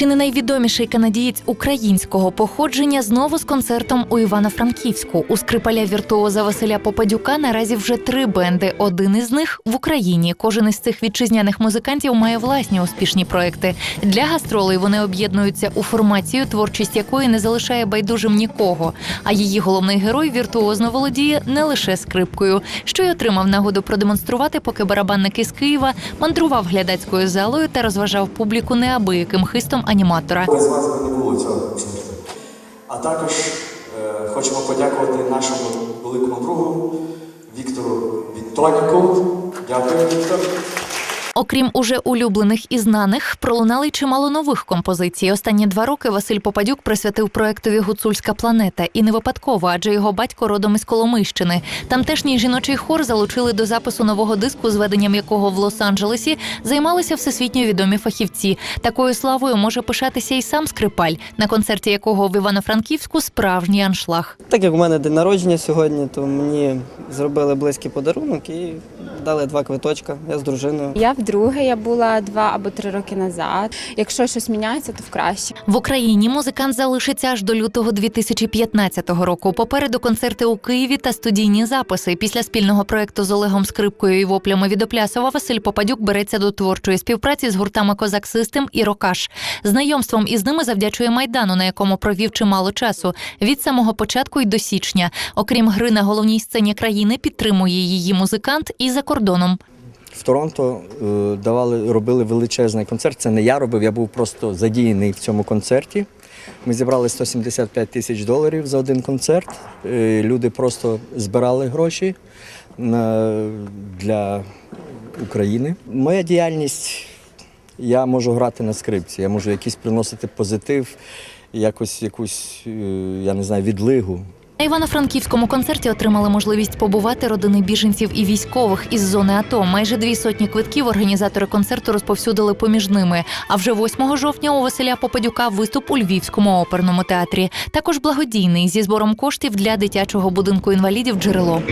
Чи не найвідоміший канадієць українського походження знову з концертом у Івано-Франківську? У скрипаля віртуоза Василя Попадюка наразі вже три бенди. Один із них в Україні. Кожен із цих вітчизняних музикантів має власні успішні проекти. Для гастролей вони об'єднуються у формацію, творчість якої не залишає байдужим нікого. А її головний герой віртуозно володіє не лише скрипкою, що й отримав нагоду продемонструвати, поки барабанник із Києва мандрував глядацькою залою та розважав публіку неабияким хистом аніматора. Без вас не було цього. А також е, хочемо подякувати нашому великому другу Віктору Вітоніку. Дякую, Віктор. Окрім уже улюблених і знаних, пролунали чимало нових композицій. Останні два роки Василь Попадюк присвятив проектові Гуцульська планета і не випадково, адже його батько родом із Коломийщини. Тамтешній жіночий хор залучили до запису нового диску, з веденням якого в Лос-Анджелесі займалися всесвітньо відомі фахівці. Такою славою може пишатися і сам скрипаль, на концерті якого в Івано-Франківську справжній аншлаг. Так як у мене день народження сьогодні, то мені зробили близький подарунок і дали два квиточка. Я з дружиною. Я вдруге, я була два або три роки назад. Якщо щось міняється, то в краще. В Україні музикант залишиться аж до лютого 2015 року. Попереду концерти у Києві та студійні записи. Після спільного проекту з Олегом Скрипкою і воплями від Оплясова Василь Попадюк береться до творчої співпраці з гуртами Козак Систем і Рокаш. Знайомством із ними завдячує майдану, на якому провів чимало часу від самого початку й до січня. Окрім гри на головній сцені країни, підтримує її музикант і за кордоном. В Торонто е, давали, робили величезний концерт. Це не я робив, я був просто задіяний в цьому концерті. Ми зібрали 175 тисяч доларів за один концерт. Е, Люди просто збирали гроші на, для України. Моя діяльність, я можу грати на скрипці, я можу якийсь приносити позитив, якось якусь, е, я не знаю, відлигу. На Івано-Франківському концерті отримали можливість побувати родини біженців і військових із зони АТО. Майже дві сотні квитків організатори концерту розповсюдили поміж ними. А вже 8 жовтня у Василя Попадюка виступ у Львівському оперному театрі. Також благодійний зі збором коштів для дитячого будинку інвалідів джерело.